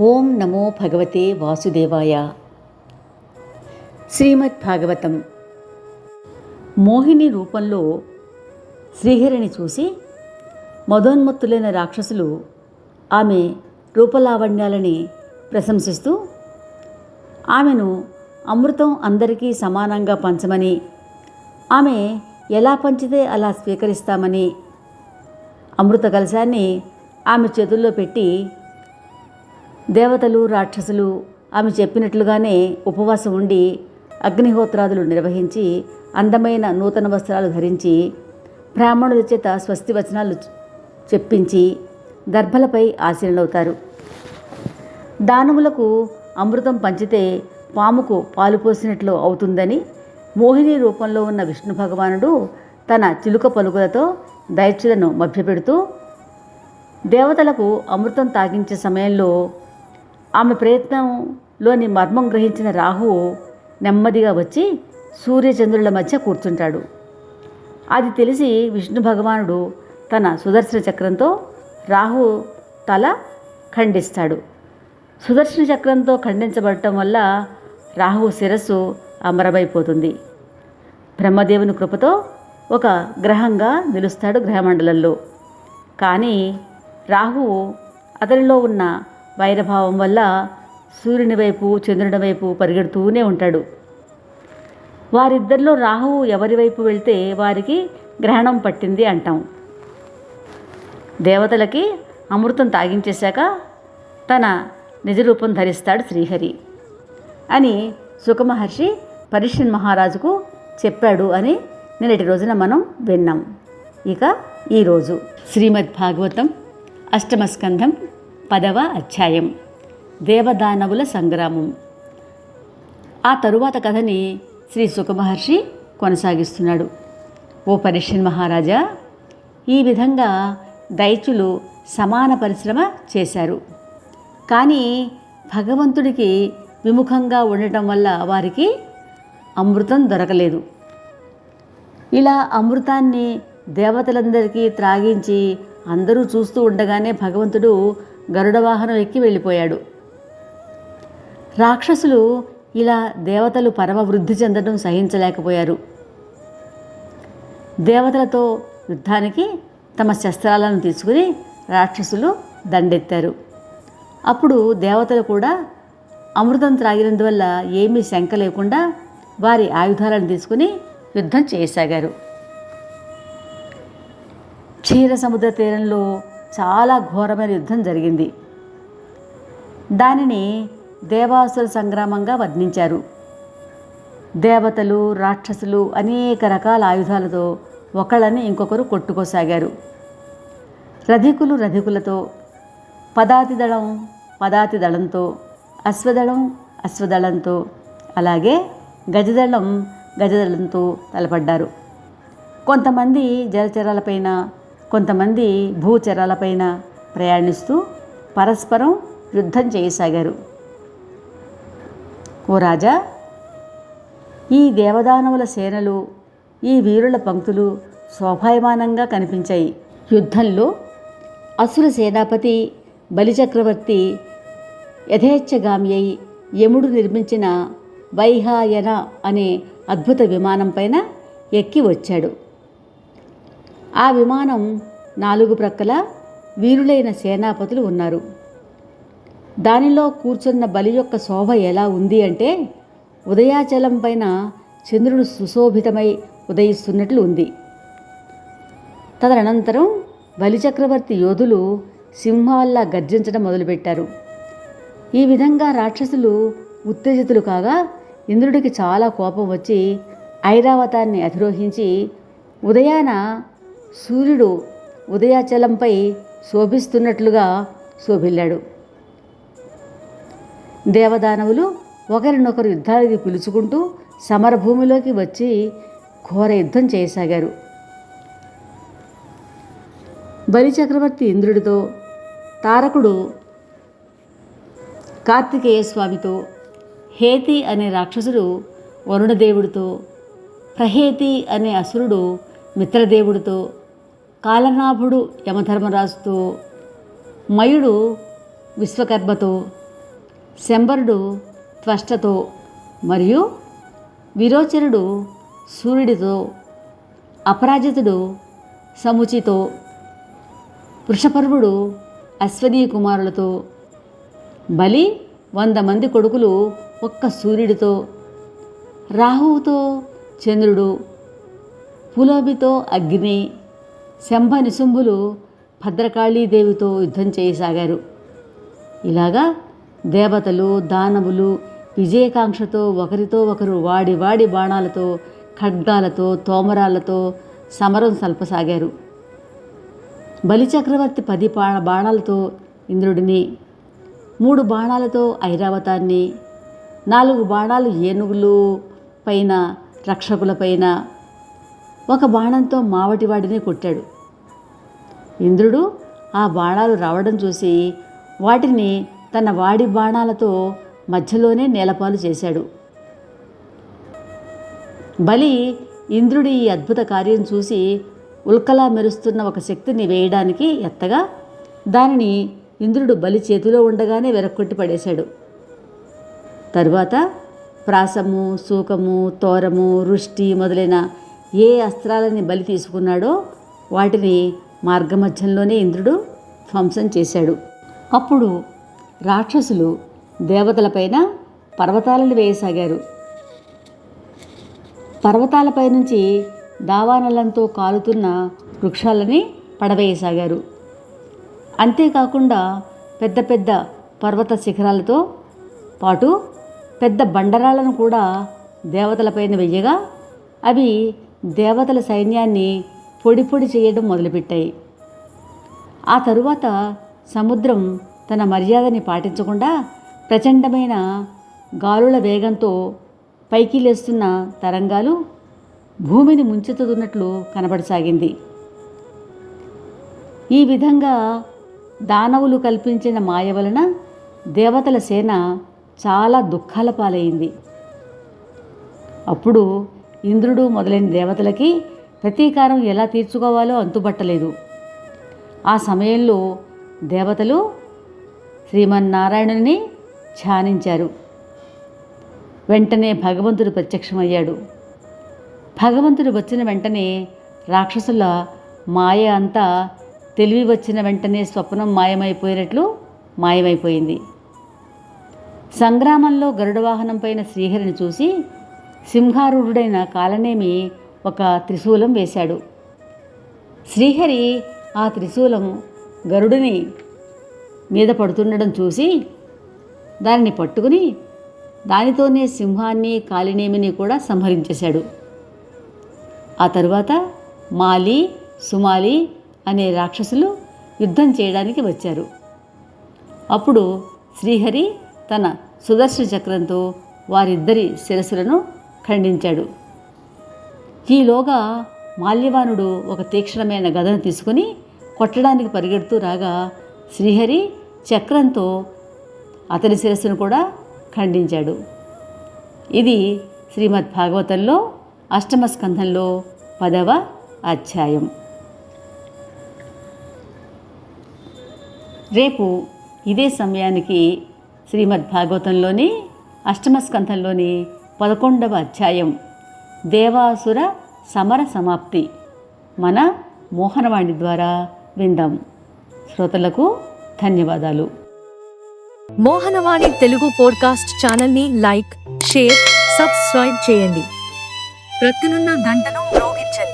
ఓం నమో భగవతే వాసుదేవాయ. శ్రీమద్ భాగవతం. మోహిని రూపంలో శ్రీహరిని చూసి మదోన్మత్తులైన రాక్షసులు ఆమె రూపలావణ్యాలని ప్రశంసిస్తూ ఆమెను అమృతం అందరికీ సమానంగా పంచమని ఆమె ఎలా పంచితే అలా స్వీకరిస్తామని అమృత కలశాన్ని ఆమె చేతుల్లో పెట్టి దేవతలు రాక్షసులు ఆమె చెప్పినట్లుగానే ఉపవాసం ఉండి అగ్నిహోత్రాదులు నిర్వహించి అందమైన నూతన వస్త్రాలు ధరించి బ్రాహ్మణుల చేత స్వస్తి వచనాలు చెప్పించి దర్భలపై ఆశీనులవుతారు దానవులకు అమృతం పంచితే పాముకు పాలు పోసినట్లు అవుతుందని మోహిని రూపంలో ఉన్న విష్ణు భగవానుడు తన చిలుక పలుకులతో దైత్యులను మభ్యపెడుతూ దేవతలకు అమృతం తాగించే సమయంలో ఆమె ప్రయత్నంలోని మర్మం గ్రహించిన రాహువు నెమ్మదిగా వచ్చి సూర్యచంద్రుల మధ్య కూర్చుంటాడు. అది తెలిసి విష్ణు భగవానుడు తన సుదర్శన చక్రంతో రాహు తల ఖండిస్తాడు. సుదర్శన చక్రంతో ఖండించబడటం వల్ల రాహువు శిరస్సు అమరమైపోతుంది. బ్రహ్మదేవుని కృపతో ఒక గ్రహంగా నిలుస్తాడు గ్రహమండలంలో. కానీ రాహువు అతనిలో ఉన్న వైరభావం వల్ల సూర్యుని వైపు చంద్రుని వైపు పరిగెడుతూనే ఉంటాడు. వారిద్దరిలో రాహువు ఎవరి వైపు వెళ్తే వారికి గ్రహణం పట్టింది అంటాం. దేవతలకి అమృతం తాగించేశాక తన నిజరూపం ధరిస్తాడు శ్రీహరి అని సుఖమహర్షి పరిషన్ మహారాజుకు చెప్పాడు అని నిన్నటి రోజున మనం విన్నాం. ఇక ఈరోజు శ్రీమద్ భాగవతం అష్టమస్కంధం పదవ అధ్యాయం. దేవదానవుల సంగ్రామం. ఆ తరువాత కథని శ్రీ సుఖమహర్షి కొనసాగిస్తున్నాడు. ఓ పరిషన్ మహారాజా ఈ విధంగా దైత్యులు సమాన పరిశ్రమ చేశారు. కానీ భగవంతుడికి విముఖంగా ఉండటం వల్ల వారికి అమృతం దొరకలేదు. ఇలా అమృతాన్ని దేవతలందరికీ త్రాగించి అందరూ చూస్తూ ఉండగానే భగవంతుడు గరుడ వాహనం ఎక్కి వెళ్ళిపోయాడు. రాక్షసులు ఇలా దేవతలు పరమ వృద్ధి చెందడం సహించలేకపోయారు. దేవతలతో యుద్ధానికి తమ శస్త్రాలను తీసుకుని రాక్షసులు దండెత్తారు. అప్పుడు దేవతలు కూడా అమృతం త్రాగినందువల్ల ఏమీ శంక లేకుండా వారి ఆయుధాలను తీసుకుని యుద్ధం చేయసాగారు. క్షీర సముద్ర తీరంలో చాలా ఘోరమైన యుద్ధం జరిగింది. దానిని దేవాసుర సంగ్రామంగా వర్ణించారు. దేవతలు రాక్షసులు అనేక రకాల ఆయుధాలతో ఒకళ్ళని ఇంకొకరు కొట్టుకోసాగారు. రధికులు రధికులతో పదాతి దళం పదాతి దళంతో అశ్వదళం అశ్వదళంతో అలాగే గజదళం గజదళంతో తలపడ్డారు. కొంతమంది జలచరాలపైన కొంతమంది భూచరాలపైన ప్రయాణిస్తూ పరస్పరం యుద్ధం చేయసాగారు. ఓ రాజా ఈ దేవదానవుల సేనలు ఈ వీరుల పంక్తులు శోభాయమానంగా కనిపించాయి. యుద్ధంలో అసుర సేనాపతి బలిచక్రవర్తి యథేచ్ఛగామి అయి యముడు నిర్మించిన వైహాయన అనే అద్భుత విమానం పైన ఎక్కి వచ్చాడు. ఆ విమానం నాలుగు ప్రక్కల వీరులైన సేనాపతులు ఉన్నారు. దానిలో కూర్చున్న బలి యొక్క శోభ ఎలా ఉంది అంటే ఉదయాచలం పైన చంద్రుడు సుశోభితమై ఉదయిస్తున్నట్లు ఉంది. తదనంతరం బలిచక్రవర్తి యోధులు సింహాల్లా గర్జించడం మొదలుపెట్టారు. ఈ విధంగా రాక్షసులు ఉత్తేజితులు కాగా ఇంద్రుడికి చాలా కోపం వచ్చి ఐరావతాన్ని అధిరోహించి ఉదయాన సూర్యుడు ఉదయాచలంపై శోభిస్తున్నట్లుగా శోభిల్లాడు. దేవదానవులు ఒకరినొకరు యుద్ధానికి పిలుచుకుంటూ సమరభూమిలోకి వచ్చి ఘోర యుద్ధం చేయసాగారు. బలిచక్రవర్తి ఇంద్రుడితో తారకుడు కార్తికేయ స్వామితో హేతి అనే రాక్షసుడు వరుణదేవుడితో ప్రహేతి అనే అసురుడు మిత్రదేవుడితో కాలనాభుడు యమధర్మరాజుతో మయుడు విశ్వకర్మతో శంబరుడు త్వష్టతో మరియు విరోచనుడు సూర్యుడితో అపరాజితుడు సముచితో వృషపర్వుడు అశ్వనీ కుమారులతో బలి వంద మంది కొడుకులు ఒక్క సూర్యుడితో రాహువుతో చంద్రుడు పులోభితో అగ్ని శంభ నిశుంభులు భద్రకాళీదేవితో యుద్ధం చేయసాగారు. ఇలాగా దేవతలు దానవులు విజయకాంక్షతో ఒకరితో ఒకరు వాడి వాడి బాణాలతో ఖడ్గాలతో తోమరాలతో సమరం సల్పసాగారు. బలిచక్రవర్తి పది బా బాణాలతో ఇంద్రుడిని మూడు బాణాలతో ఐరావతాన్ని నాలుగు బాణాలు ఏనుగులు పైన రక్షకులపైన ఒక బాణంతో మావటివాడిని కొట్టాడు. ఇంద్రుడు ఆ బాణాలు రావడం చూసి వాటిని తన వాడి బాణాలతో మధ్యలోనే నేలపాలు చేశాడు. బలి ఇంద్రుడి ఈ అద్భుత కార్యం చూసి ఉల్కలా మెరుస్తున్న ఒక శక్తిని వేయడానికి ఎత్తగా దానిని ఇంద్రుడు బలి చేతిలో ఉండగానే వెరక్కొట్టి పడేశాడు. తరువాత ప్రాసము సూకము తోరము రుష్టి మొదలైన ఏ అస్త్రాలని బలి తీసుకున్నాడో వాటిని మార్గమధ్యంలోనే ఇంద్రుడు ధ్వంసం చేశాడు. అప్పుడు రాక్షసులు దేవతలపైన పర్వతాలను వేయసాగారు. పర్వతాలపై నుంచి దావానలంతో కాలుతున్న వృక్షాలని పడవేయసాగారు. అంతేకాకుండా పెద్ద పెద్ద పర్వత శిఖరాలతో పాటు పెద్ద బండరాలను కూడా దేవతలపైన వెయ్యగా అవి దేవతల సైన్యాన్ని పొడి పొడి చేయడం మొదలుపెట్టాయి. ఆ తరువాత సముద్రం తన మర్యాదని పాటించకుండా ప్రచండమైన గాలుల వేగంతో పైకి లేస్తున్న తరంగాలు భూమిని ముంచెత్తుతున్నట్లు కనబడసాగింది. ఈ విధంగా దానవులు కల్పించిన మాయ వలన దేవతల సేన చాలా దుఃఖాల పాలైంది. అప్పుడు ఇంద్రుడు మొదలైన దేవతలకి ప్రతీకారం ఎలా తీర్చుకోవాలో అంతుబట్టలేదు. ఆ సమయంలో దేవతలు శ్రీమన్నారాయణుని ధ్యానించారు. వెంటనే భగవంతుడు ప్రత్యక్షమయ్యాడు. భగవంతుడు వచ్చిన వెంటనే రాక్షసుల మాయ అంతా తెలివి వచ్చిన వెంటనే స్వప్నం మాయమైపోయినట్లు మాయమైపోయింది. సంగ్రామంలో గరుడ వాహనం పైన శ్రీహరిని చూసి సింహారూఢుడైన కాలనేమి ఒక త్రిశూలం వేశాడు. శ్రీహరి ఆ త్రిశూలం గరుడిని మీద పడుతుండడం చూసి దానిని పట్టుకుని దానితోనే సింహాన్ని కాలినేమిని కూడా సంహరించేశాడు. ఆ తరువాత మాలి సుమాలి అనే రాక్షసులు యుద్ధం చేయడానికి వచ్చారు. అప్పుడు శ్రీహరి తన సుదర్శన చక్రంతో వారిద్దరి శిరస్సులను ఖండించాడు. ఈలోగా మాల్యవానుడు ఒక తీక్షణమైన గదను తీసుకుని కొట్టడానికి పరిగెడుతూ రాగా శ్రీహరి చక్రంతో అతని శిరస్సును కూడా ఖండించాడు. ఇది శ్రీమద్ భాగవతంలో అష్టమ స్కంధంలో పదవ అధ్యాయం. రేపు ఇదే సమయానికి శ్రీమద్ భాగవతంలోని అష్టమ స్కంధంలోని పదకొండవ అధ్యాయం దేవాసుర సమర సమాప్తి. మన మోహనవాణి ద్వారా విందాం. శ్రోతలకు ధన్యవాదాలు. మోహనవాణి తెలుగు పోడ్కాస్ట్ ఛానల్ని లైక్ షేర్ సబ్స్క్రైబ్ చేయండి. ప్రక్కనున్న గంటను మ్రోగించండి.